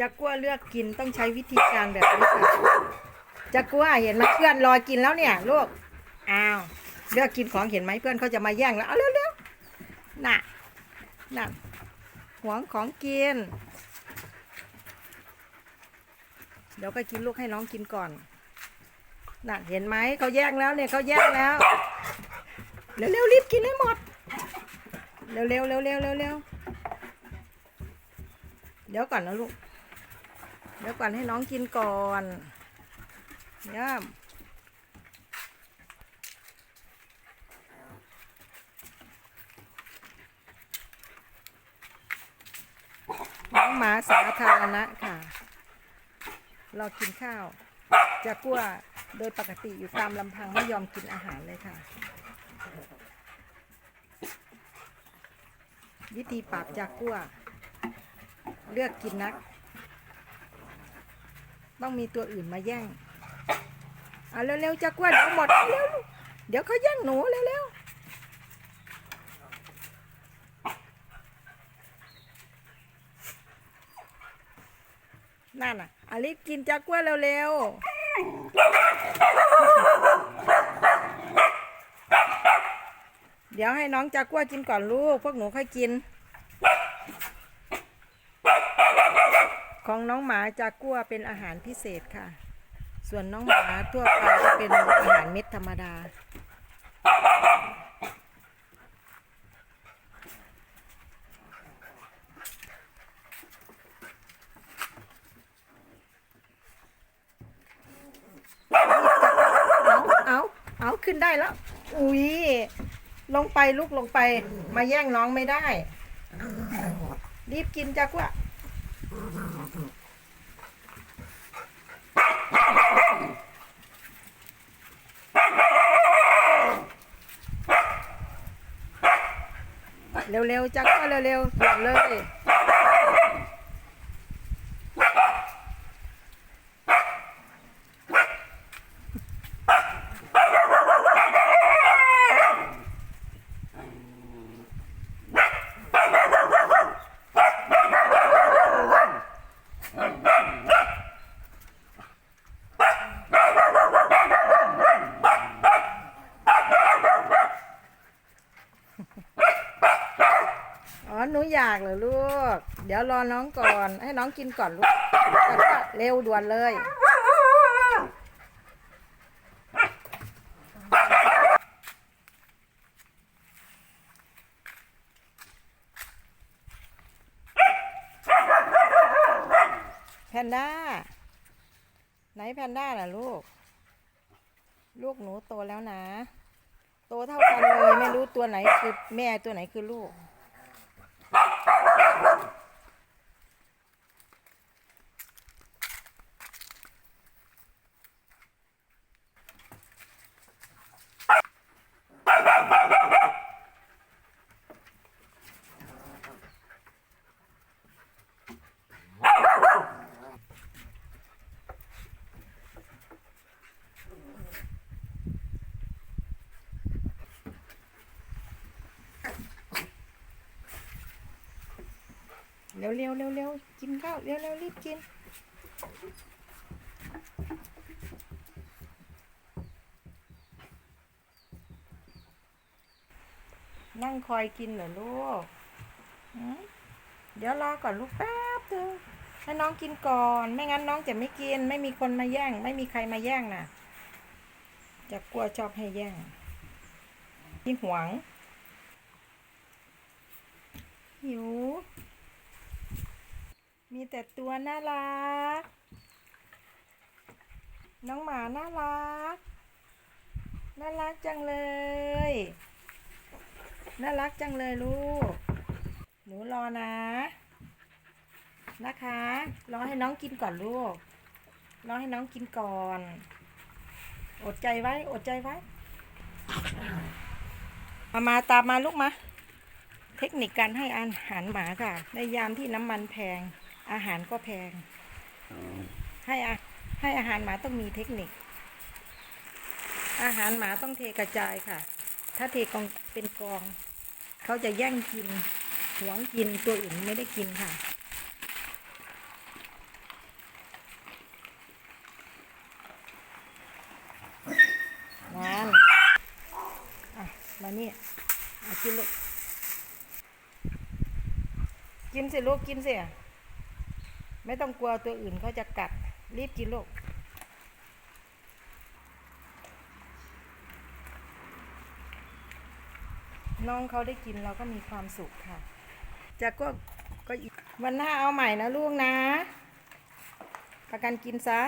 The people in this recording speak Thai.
จะกลัวเลือกกินต้องใช้วิธีการแบบนี้ค่ะจะกลัวเห็นไหมเพื่อนรอกินแล้วเนี่ยลูกอ้าวเลือกกินของเห็นไหมเพื่อนเขาจะมาแย่งแล้วเอาเร็วๆน่ะน่ะหวงของกิน เดี๋ยวก็กินลูกให้น้องกินก่อนน่ะเห็นไหมเขาแย่งแล้วเนี่ยเขาแย่งแล้วเร็วๆรีบกินให้หมดเร็วๆเร็วๆเร็วๆเร็วๆเดี๋ยวก่อนนะลูก เดี๋ยวก่อนให้น้องกินก่อนย่ามน้องหมาสาธารณะค่ะเรากินข้าว จะกลัวโดยปกติอยู่ตามลำพังไม่ยอมกินอาหารเลยค่ะ วิธีปราบจากกัวเลือกกินนัก ต้องมีตัวอื่นมาแย่งเอาเร็วๆจากกัวเดี๋ยวหมดเร็วเดี๋ยวเขาแย่งหนูเร็วๆนั่นน่ะอลิสกินจากกัวเร็วๆเดี๋ยวให้น้องจากกัวกินก่อนลูก พวกหนูค่อยกิน ของน้องหมาจากกัวเป็นอาหารพิเศษค่ะ ส่วนน้องหมาทั่วไปจะเป็นอาหารเม็ดธรรมดา เอา เอาเอาขึ้นได้แล้ว อุ้ย ลงไปลูกลงไป มาแย่งน้องไม่ได้ รีบกินจากว่า เร็วๆจักก็เร็วๆหยุดเลย อ๋อหนูอยากเหรอลูก เดี๋ยวรอน้องก่อน ให้น้องกินก่อนลูกแล้วก็เร็วด่วนเลย แพนด้า ไหนแพนด้าล่ะลูก ลูกหนูโตแล้วนะ โตเท่ากันเลย ไม่รู้ตัวไหนคือแม่ตัวไหนคือลูก เร็วเร็วเร็วเร็วกินข้าวเร็วเร็วรีบกิน นั่งคอยกินเหรอลูก เดี๋ยวรอก่อนลูกแป๊บนึงให้น้องกินก่อน ไม่งั้นน้องจะไม่กิน ไม่มีคนมาแย่ง ไม่มีใครมาแย่งน่ะ จะกลัวชอบให้แย่งที่หวงหิว มีแต่ตัวน่ารัก น้องหมาน่ารัก น่ารักจังเลย น่ารักจังเลยลูก หนูรอนะ นะคะ รอให้น้องกินก่อนลูก รอให้น้องกินก่อน อดใจไว้ อดใจไว้เอามาตามมาลูกมา เทคนิคการให้อาหารหมาค่ะ ในยามที่น้ำมันแพง อาหารก็แพง ให้อาให้อาหารหมาต้องมีเทคนิค อาหารหมาต้องเทกระจายค่ะ ถ้าเทกองเป็นกอง เขาจะแย่งกิน หวงกินตัวอื่นไม่ได้กินค่ะนั่นมาเนี่ยกินลูก กินสิลูกกินสิ ไม่ต้องกลัวตัวอื่นเขาจะกัด รีบกินลูกน้องเขาได้กินเราก็มีความสุขค่ะจะก็ก็อีกวันหน้าเอาใหม่นะลูกนะ ประกันกินซะ